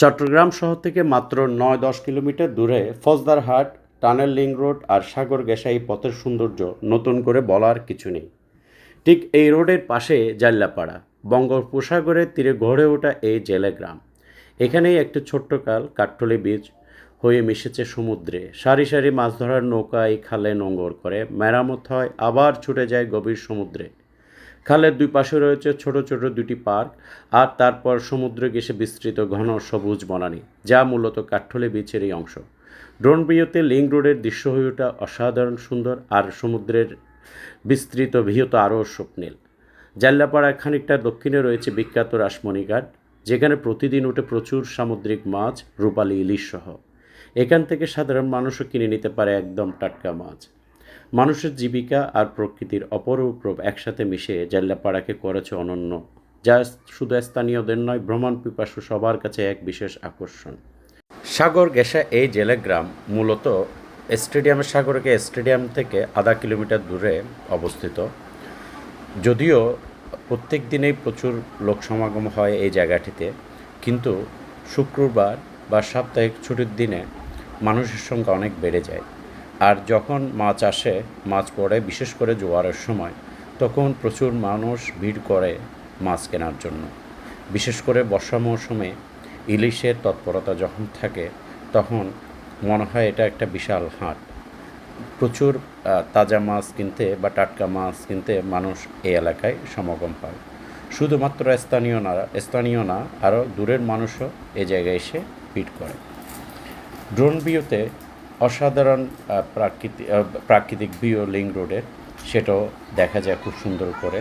চট্টগ্রাম শহর থেকে মাত্র নয় দশ কিলোমিটার দূরে ফজদারহাট টানেল লিং রোড আর সাগর গেসা এই পথের সৌন্দর্য নতুন করে বলার কিছু নেই। ঠিক এই রোডের পাশে জাল্লাপাড়া, বঙ্গোপসাগরের তীরে গড়ে ওঠা এই জেলে গ্রাম। এখানেই একটি ছোট্ট কাল কাঠঠলি বীজ হয়ে মিশেছে সমুদ্রে। সারি সারি মাছ ধরার নৌকা এই খালে নোঙ্গর করে, মেরামত হয়, আবার ছুটে যায় গভীর সমুদ্রে। খালের দুই পাশে রয়েছে ছোট ছোট দুটি পার্ক, আর তারপর সমুদ্রে ঘেঁষে বিস্তৃত ঘন সবুজ বনানি, যা মূলত কাঠঠলে বিচের এই অংশ। ড্রোন ভিউতে লিঙ্ক রোডের দৃশ্য হয়ে ওঠা অসাধারণ সুন্দর, আর সমুদ্রের বিস্তৃত ভিউতে আরও স্বপ্নীল। জাল্লাপাড়া খানিকটা দক্ষিণে রয়েছে বিখ্যাত রাসমণি ঘাট, যেখানে প্রতিদিন ওঠে প্রচুর সামুদ্রিক মাছ, রূপালী ইলিশ সহ। এখান থেকে সাধারণ মানুষও কিনে নিতে পারে একদম টাটকা মাছ। মানুষের জীবিকা আর প্রকৃতির অপরূপ রূপ একসাথে মিশে জাল্লাপাড়াকে করেছে অনন্য, যা শুধু স্থানীয়দের নয়, ভ্রমণ পিপাসু সবার কাছে এক বিশেষ আকর্ষণ। সাগর গেসা এই জেলে গ্রাম মূলত স্টেডিয়ামের সাগরকে স্টেডিয়াম থেকে আধা কিলোমিটার দূরে অবস্থিত। যদিও প্রত্যেক দিনেই প্রচুর লোক সমাগম হয় এই জায়গাটিতে, কিন্তু শুক্রবার বা সাপ্তাহিক ছুটির দিনে মানুষের সংখ্যা অনেক বেড়ে যায়। আর যখন মাছ আসে, মাছ পড়ে, বিশেষ করে জোয়ারের সময়, তখন প্রচুর মানুষ ভিড় করে মাছ কেনার জন্য। বিশেষ করে বর্ষা মৌসুমে ইলিশের তৎপরতা যখন থাকে, তখন মনে হয় এটা একটা বিশাল হাট। প্রচুর তাজা মাছ কিনতে বা টাটকা মাছ কিনতে মানুষ এই এলাকায় সমাগম হয়। শুধুমাত্র স্থানীয় না স্থানীয় না, আরও দূরের মানুষও এ জায়গায় এসে ভিড় করে। ড্রোন ভিউতে অসাধারণ প্রাকৃতিক প্রাকৃতিক ভিউ লিং রোডের সেটাও দেখা যায় খুব সুন্দর করে।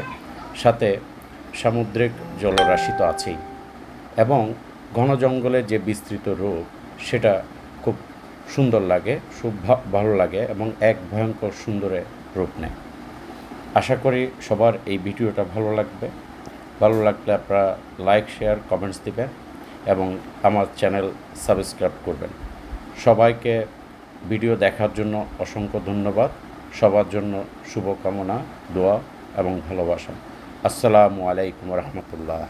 সাথে সামুদ্রিক জলরাশি তো আছেই। এবং ঘন জঙ্গলের যে বিস্তৃত রূপ সেটা খুব সুন্দর লাগে, খুব ভালো লাগে এবং এক ভয়ঙ্কর সুন্দরে রূপ নেয়। আশা করি সবার এই ভিডিওটা ভালো লাগবে। ভালো লাগলে আপনারা লাইক, শেয়ার, কমেন্টস দিবেন এবং আমার চ্যানেল সাবস্ক্রাইব করবেন। সবাইকে ভিডিও দেখার জন্য অসংখ্য ধন্যবাদ। সবার জন্য শুভকামনা দোয়া এবং ভালোবাসা। আসসালামু আলাইকুম রহমতুল্লাহ।